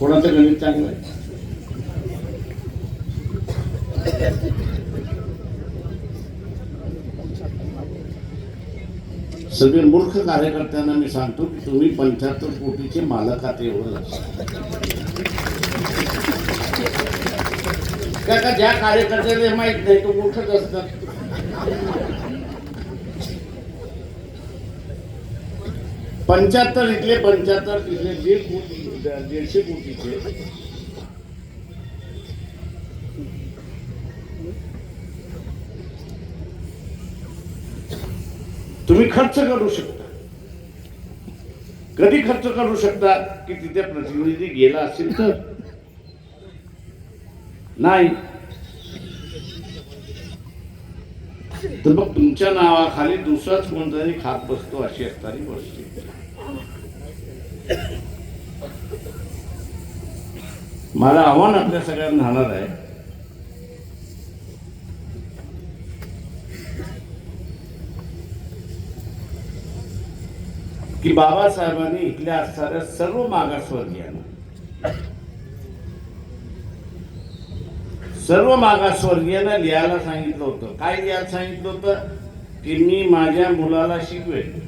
कोणाचं गणित चांगलं आहे? सगळे मूर्ख कार्यकर्त्यांना मी सांगतो की तुम्ही पंच्याहत्तर कोटीचे मालक आहात एवढं का ज्या कार्यकर्त्याला माहीत नाही तो मूर्खच असतात. पंच्याहत्तर इथले पंच्याहत्तर तिथले दीड कोटी दीडशे कोटीचे. तुम्ही खर्च करू शकता. कधी खर्च करू शकता की तिथे प्रतिनिधी गेला असेल तर? नाही. तर मग तुमच्या नावाखाली दुसराच कोणतरी खात बसतो अशी असणारी परिस्थिती मला आव्हान आपल्या सगळ्यांना राहणार आहे. की बाबासाहेबांनी इथल्या असणाऱ्या सर्व मागासवर्गीयांना सर्व मागासवर्गीयांना लिहायला सांगितलं होतं. काय लिहायला सांगितलं होतं? की मी माझ्या मुलाला शिकवेन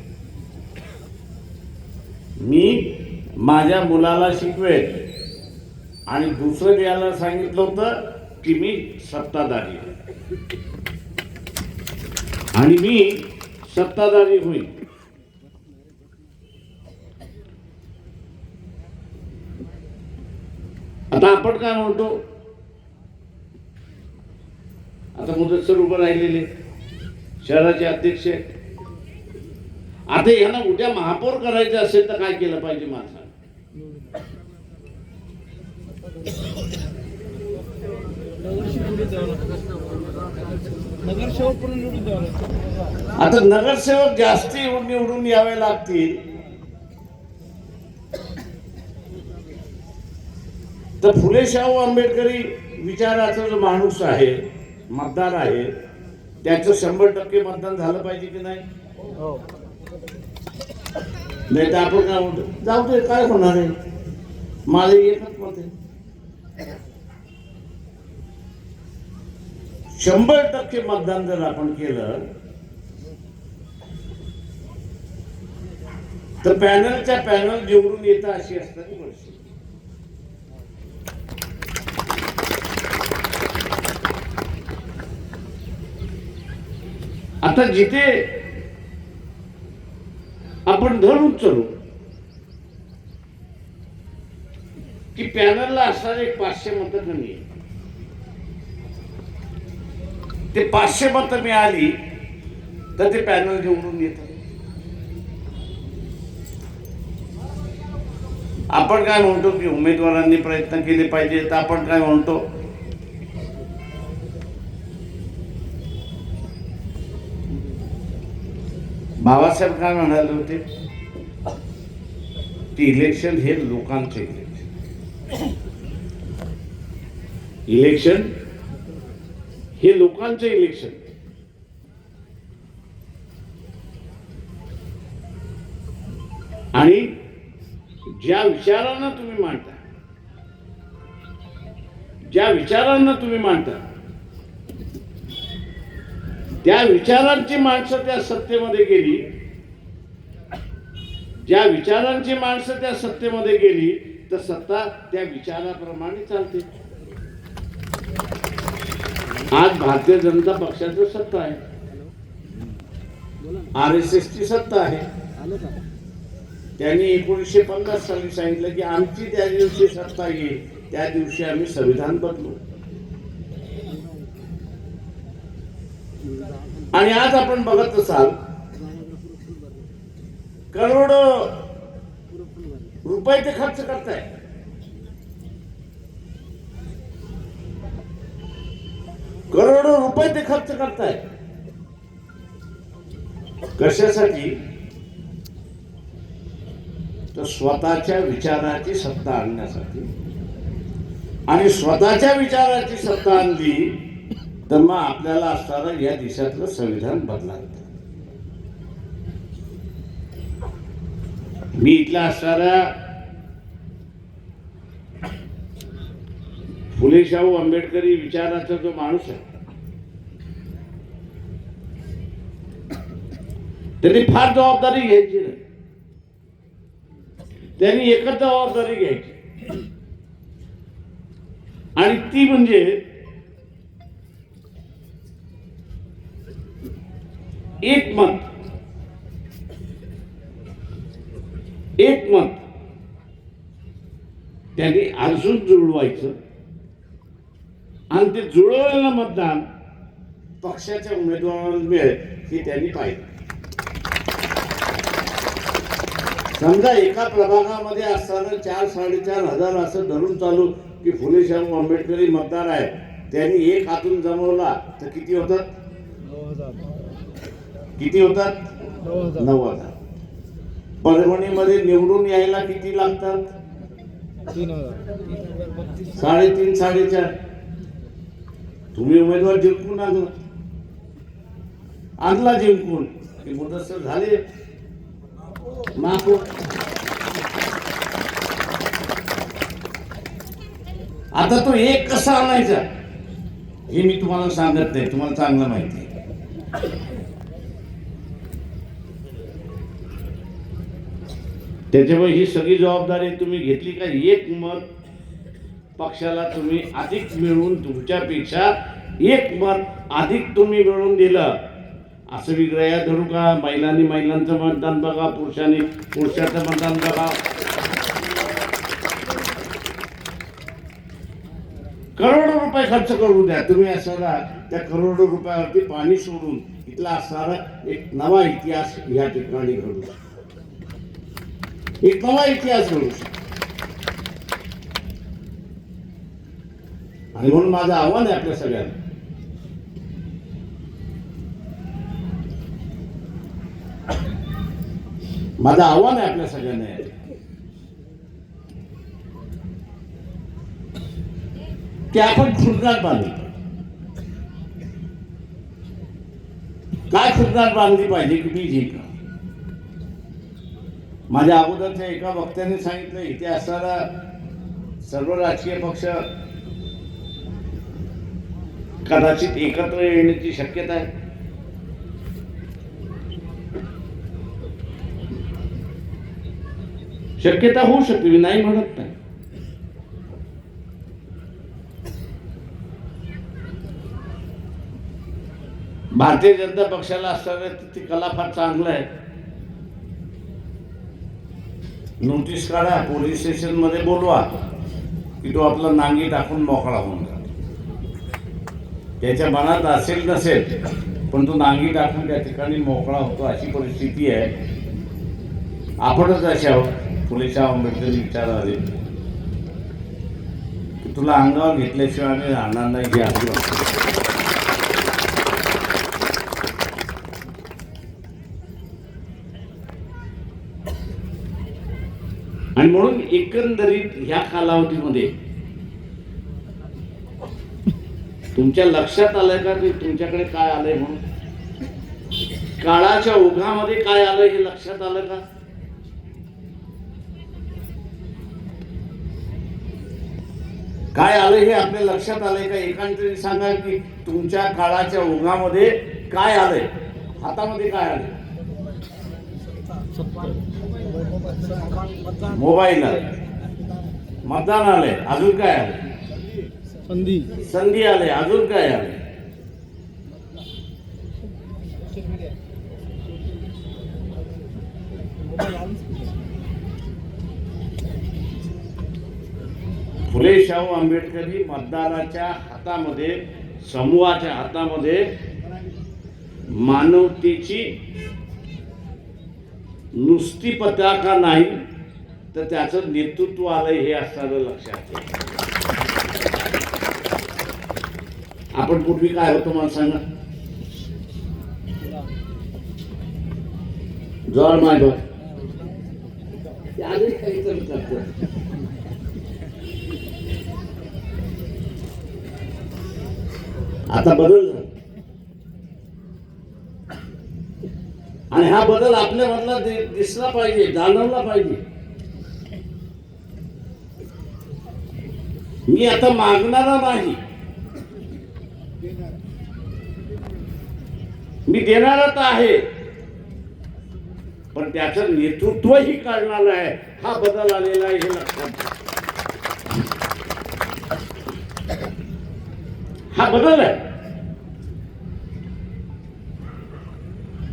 मी माझ्या मुलाला शिकवेन आणि दुसरं लिहायला सांगितलं होतं की मी सत्ताधारी आणि मी सत्ताधारी होईल आता आपण काय म्हणतो? आता मुदत सर उभं राहिलेले शहराचे अध्यक्ष आहेत. आता यांना उद्या महापौर करायचं असेल तर काय केलं पाहिजे माणसाने? नगरसेवक पण निवडून आता नगरसेवक जास्ती निवडून यावे लागतील. तर फुले शाहू आंबेडकरी विचाराचा जो माणूस आहे मतदार आहे त्याचं शंभर टक्के मतदान झालं पाहिजे की नाही? हो. नाही तर आपण काय म्हणतो? जाऊ दे काय होणार आहे? माझं एकच मत आहे. शंभर टक्के मतदान जर आपण केलं तर पॅनलच्या पॅनल निवडून येतं अशी असणारी परिस्थिती आता जिथे आपण धर उचलू की पॅनलला असणारे एक पाचशे मतं कमी आहे ते पाचशे मतं मिळाली तर ते पॅनल निवडून येतात आपण काय म्हणतो की उमेदवारांनी प्रयत्न केले पाहिजे तर आपण काय म्हणतो? बाबासाहेब काय म्हणाले होते? की इलेक्शन हे लोकांचे इलेक्शन इलेक्शन हे लोकांचे इलेक्शन आणि ज्या विचारांना तुम्ही मांडता ज्या विचारांना तुम्ही मांडता त्या विचारांची माणसं त्या सत्तेमध्ये गेली. ज्या विचारांची माणसं त्या सत्तेमध्ये गेली तर सत्ता त्या विचाराप्रमाणे चालते. आज भारतीय जनता पक्षाची सत्ता आहे. आर एस एस ची सत्ता आहे. त्यांनी एकोणीसशे पन्नास साली सांगितलं की आमची त्या दिवशी सत्ता येईल त्या दिवशी आम्ही संविधान बदलू. आणि आज आपण बघत असाल करोडो रुपये ते खर्च करताय. करोडो रुपये ते खर्च करताय. कशासाठी? तर स्वतःच्या विचाराची सत्ता आणण्यासाठी. आणि स्वतःच्या विचाराची सत्ता आणली तर मग आपल्याला असणारं या देशातलं संविधान बदलात मी इथल्या असणाऱ्या फुले शाहू आंबेडकरी विचाराचा जो माणूस आहे त्यांनी फार जबाबदारी घ्यायची नाही. त्यांनी एकच जबाबदारी घ्यायची. आणि ती म्हणजे एक मत. एक मत. त्यांनी अर्जून जुळवायचं. आणि ते जुळवलेलं मतदान पक्षाच्या उमेदवाराला मिळेल हे त्यांनी पाहिलं. समजा एका प्रभागामध्ये असताना चार साडेचार हजार असं धरून चालू की फुले शाहू आंबेडकरी मतदार आहे. त्यांनी एक हातून जमवला तर किती होतात? किती होतात? नऊ हजार. परभणीमध्ये निवडून यायला किती लागतात? साडेतीन साडेचार. तुम्ही उमेदवार जिंकून आणला आणला जिंकून. ते झाले. हो. आता तो एक कसा आणायचा? हे मी तुम्हाला सांगत नाही. तुम्हाला चांगलं माहिती त्याच्यामुळे ही सगळी जबाबदारी तुम्ही घेतली का? एक मत पक्षाला तुम्ही अधिक मिळवून तुमच्यापेक्षा एक मत अधिक तुम्ही मिळवून दिलं. असं विग्रह धरू का? महिलांनी महिलांचं मतदान बघा पुरुषांनी पुरुषाचं मतदान बघा. करोडो रुपये खर्च करू द्या. तुम्ही असणारा त्या करोडो रुपयावरती पाणी सोडून इथला असणारा एक नवा इतिहास या ठिकाणी घडू द्या एक नवा इतिहास घडू शकतो आणि म्हणून माझं आव्हान आहे आपल्या सगळ्यांना माझं आव्हान आहे आपल्या सगळ्यांना या की आपण खुर्दार बांधली काय खुर्दार बांधली पाहिजे की मी का माझ्या अगोदरच्या एका वक्त्याने सांगितलं इथे असणारा सर्व राजकीय पक्ष कदाचित एकत्र येण्याची शक्यता आहे. शक्यता होऊ शकते मी नाही म्हणत नाही. भारतीय जनता पक्षाला असणाऱ्या ती कला फार चांगलं आहे. नोटीस काढा पोलीस स्टेशनमध्ये बोलवा. की तो आपला नांगी टाकून मोकळा होऊन जातो त्याच्या मनात असेल नसेल पण तो नांगी टाकून त्या ठिकाणी मोकळा होतो अशी परिस्थिती आहे. आपणच असे आहोत फुलेशा आंबेडकर विचार आले. की तुला अंगावर घेतल्याशिवाय आम्ही राहणार नाही हे आपली. आणि म्हणून एकंदरीत ह्या कालावधीमध्ये तुमच्या लक्षात आलंय का की तुमच्याकडे काय आलंय म्हणून? काळाच्या ओघामध्ये काय आलंय हे लक्षात आलं का? काय आलं हे आपल्या लक्षात आलंय का? एकांतरी सांगा की तुमच्या काळाच्या ओघामध्ये काय आलंय? हातामध्ये काय आलंय? मोबाईल मतदान आले. अजून काय आले? संधी. संधी आले. अजून काय आले? फुले शाहू आंबेडकरी मतदाराच्या हातामध्ये समूहाच्या हातामध्ये मानवतेची नुसती पताका नाही तर त्याचं नेतृत्व आलंय हे असणारं लक्षात घ्या. आपण पूर्वी काय होतो मला सांगा? जवळ माझ आता बदल झाला आणि हा बदल आपल्या मधला दिसला पाहिजे जाणवला पाहिजे. मी आता मागणारा नाही. मी देणारा तर आहे. पण त्याचं नेतृत्वही करणार आहे. हा बदल आलेला आहे हे लक्षात हा बदल आहे.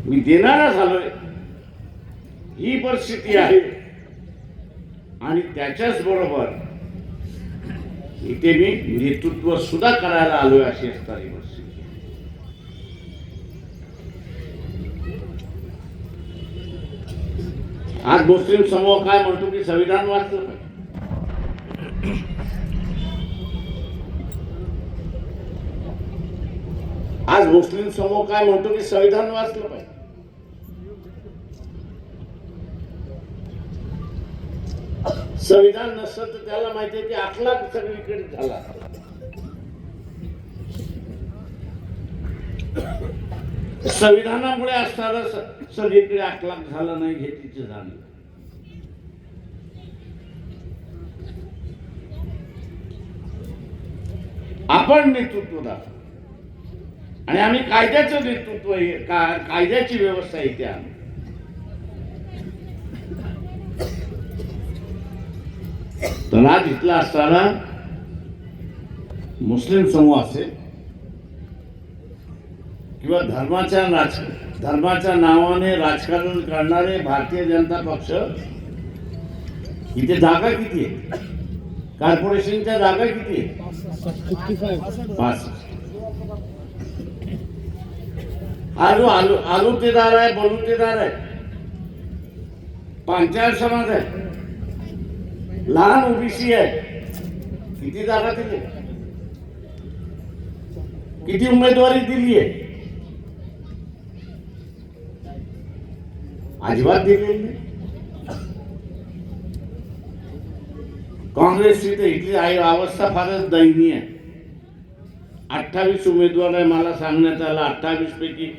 मी देणारा झालोय. ही परिस्थिती आहे. आणि त्याच्याच बरोबर इथे मी नेतृत्व सुद्धा करायला आलोय अशी असणारी परिस्थिती आज मुस्लिम समूह काय म्हणतो की संविधान वाचलं पाहिजे. आज मुस्लिम समूह काय म्हणतो की संविधान वाचलं पाहिजे. संविधान नसतं तर त्याला माहिती आहे की आपला सगळीकडे झाला. संविधानामुळे असणारा सगळीकडे आकलाक झाला नाही हे तिचं जाणीव. आपण नेतृत्व दाखव. आणि आम्ही कायद्याचं नेतृत्व कायद्याची व्यवस्था इथे आम्ही तर आज इथला असताना मुस्लिम समूह असेल किंवा धर्माच्या राज धर्माच्या नावाने राजकारण करणारे भारतीय जनता पक्ष इथे जागा किती आहे? कॉर्पोरेशनच्या जागा किती आहे? पाच. हा जो आलू आहे बलुतेदार आहे. पांचाळ समाज आहे. लहान ओबीसी आहे. किती जागा दिली? किती उमेदवारी दिली आहे? अजिबात दिलेली नाही. काँग्रेसची तर इथली आई अवस्था फारच दयनीय आहे. अठ्ठावीस उमेदवार आहे मला सांगण्यात आलं. अठ्ठावीस पैकी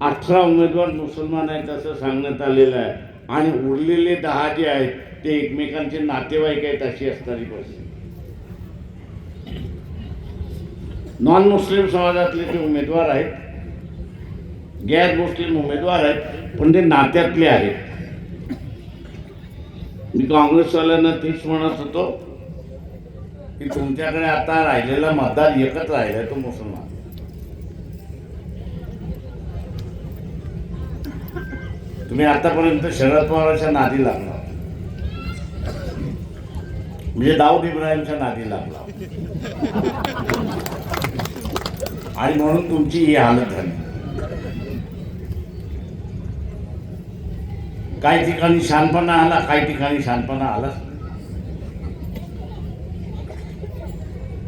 अठरा उमेदवार मुसलमान आहेत असं सांगण्यात आलेलं आहे. आणि उरलेले दहा जे आहेत ते एकमेकांचे नातेवाईक आहेत अशी असणारी परिस्थिती. नॉन मुस्लिम समाजातले जे उमेदवार आहेत गैर मुस्लिम उमेदवार आहेत पण ते नात्यातले आहेत. मी काँग्रेसवाल्यांना तेच म्हणत होतो की तुमच्याकडे आता राहिलेला मतदार एकच राहिला तो मुसलमान. तुम्ही आतापर्यंत शरद पवारांच्या नादी लागणार म्हणजे दाऊद इब्राहिमच्या नादी लागला. आणि म्हणून तुमची ही हालत झाली. काही ठिकाणी शानपणा आला काही ठिकाणी शानपणा आला.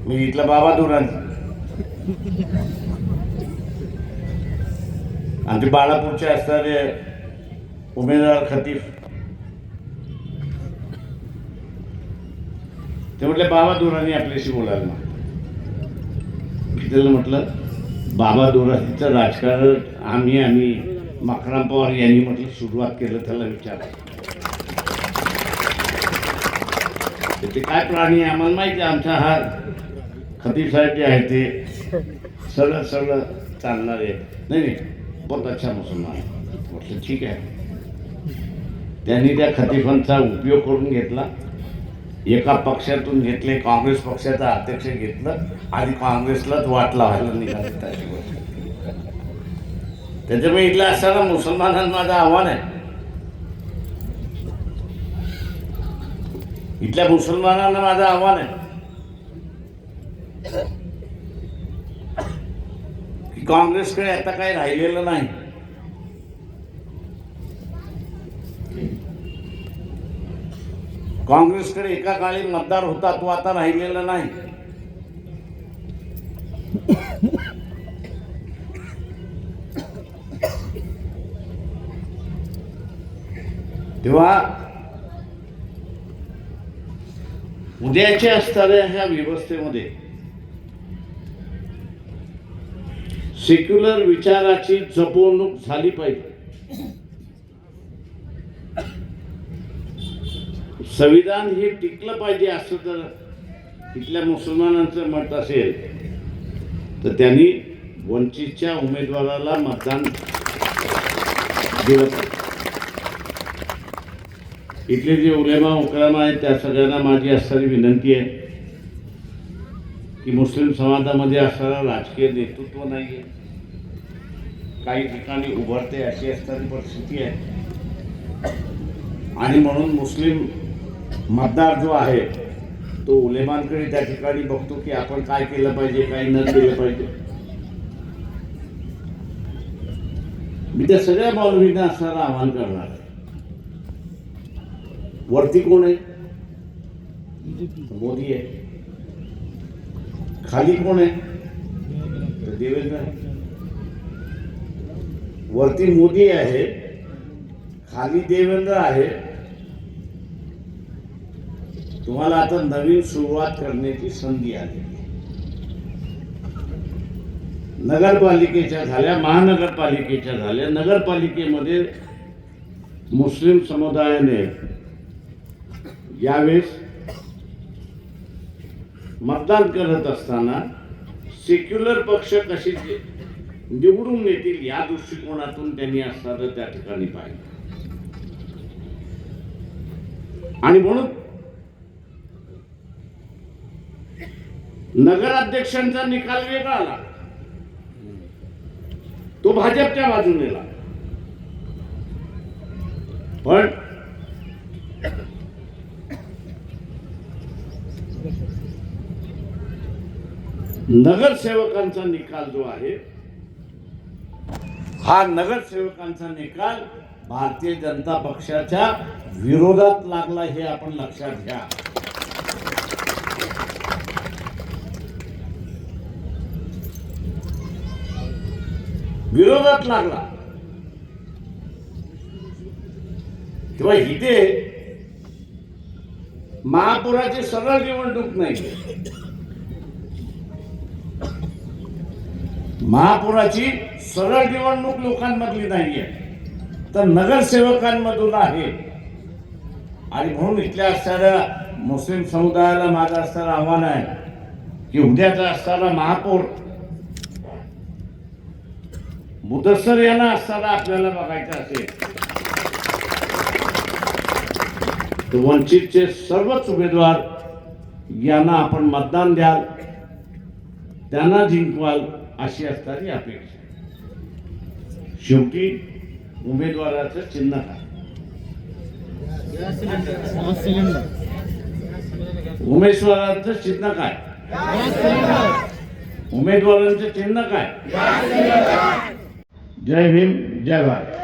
मी इथला बाबा दुरान. आणि ते बाळापूरचे असणारे उमेदवार खतीफ ते म्हटले बाबा दुरानी आपल्याशी बोलायला मी त्याला म्हटलं बाबा दुरानीचं राजकारण आम्ही आणि माकराम पवार यांनी म्हटलं सुरुवात केलं त्याला विचार. ते काय प्राणी आहे आम्हाला माहिती आहे आमचा हा खतीब साहेब जे आहे ते सरळ सरळ चालणारे नाही नाही बहुत अच्छा मुसलमान आहे. म्हटलं ठीक आहे. त्यांनी त्या खतीफांचा उपयोग करून घेतला. एका पक्षातून घेतले काँग्रेस पक्षाचा अध्यक्ष घेतलं आणि काँग्रेसलाच वाट लावायला निघाली त्याची गोष्ट. त्याच्यामुळे इथलं असताना मुसलमानांना माझं आव्हान आहे. इथल्या मुसलमानांना माझं आव्हान आहे. की काँग्रेसकडे आता काही राहिलेलं नाही. काँग्रेसकडे एका काळी मतदार होता तो आता राहिलेला नाही. तेव्हा उद्याच्या असणाऱ्या ह्या व्यवस्थेमध्ये सेक्युलर विचाराची जपवणूक झाली पाहिजे. संविधान हे टिकलं पाहिजे असं जर इथल्या मुसलमानांचं मत असेल तर त्यांनी वंचितच्या उमेदवाराला मतदान दिलं इथले जे उलेमा उकरामा आहेत त्या सगळ्यांना माझी असणारी विनंती आहे की मुस्लिम समाजामध्ये असणारा राजकीय नेतृत्व नाही आहे काही ठिकाणी उभरते अशी असणारी परिस्थिती आहे. आणि म्हणून मुस्लिम मतदार जो आहे तो उलेमानकडे त्या ठिकाणी बघतो की आपण काय केलं पाहिजे काय न केलं पाहिजे. मी त्या सगळ्या मौलवींना असणारं आवाहन करणार आहे. वरती कोण आहे? मोदी आहे. खाली कोण आहे? तर देवेंद्र आहे. वरती मोदी आहे खाली देवेंद्र आहे तुम्हाला आता नवीन सुरुवात करण्याची संधी आली. नगरपालिकेच्या झाल्या महानगरपालिकेच्या झाल्या. नगरपालिकेमध्ये मुस्लिम समुदायाने यावेळेस मतदान करत असताना सेक्युलर पक्ष कसे निवडून येतील या दृष्टिकोनातून त्यांनी असणारं त्या ठिकाणी पाहिलं. आणि म्हणून नगराध्यक्षांचा निकाल वेगळा आला तो भाजपच्या बाजूने पण नगरसेवकांचा निकाल जो आहे हा नगरसेवकांचा निकाल भारतीय जनता पक्षाच्या विरोधात लागला हे आपण लक्षात घ्या. विरोधात लागला. तेव्हा इथे महापुराची सरळ निवडणूक नाही. महापुराची सरळ निवडणूक लोकांमधली नाहीये. तर नगरसेवकांमधून आहे. आणि म्हणून इथल्या असणाऱ्या मुस्लिम समुदायाला माझं असणारं आव्हान आहे की उद्याचा असणारा महापौर मुदस्सर यांना असताना आपल्याला बघायचं असेल. तर वंचितचे सर्वच उमेदवार यांना आपण मतदान द्याल त्यांना जिंकवाल अशी असणारी अपेक्षा. शेवटी उमेदवाराचं चिन्ह काय उमेदवारांचं चिन्ह काय? उमेदवारांचं चिन्ह काय? जय भीम जय भारत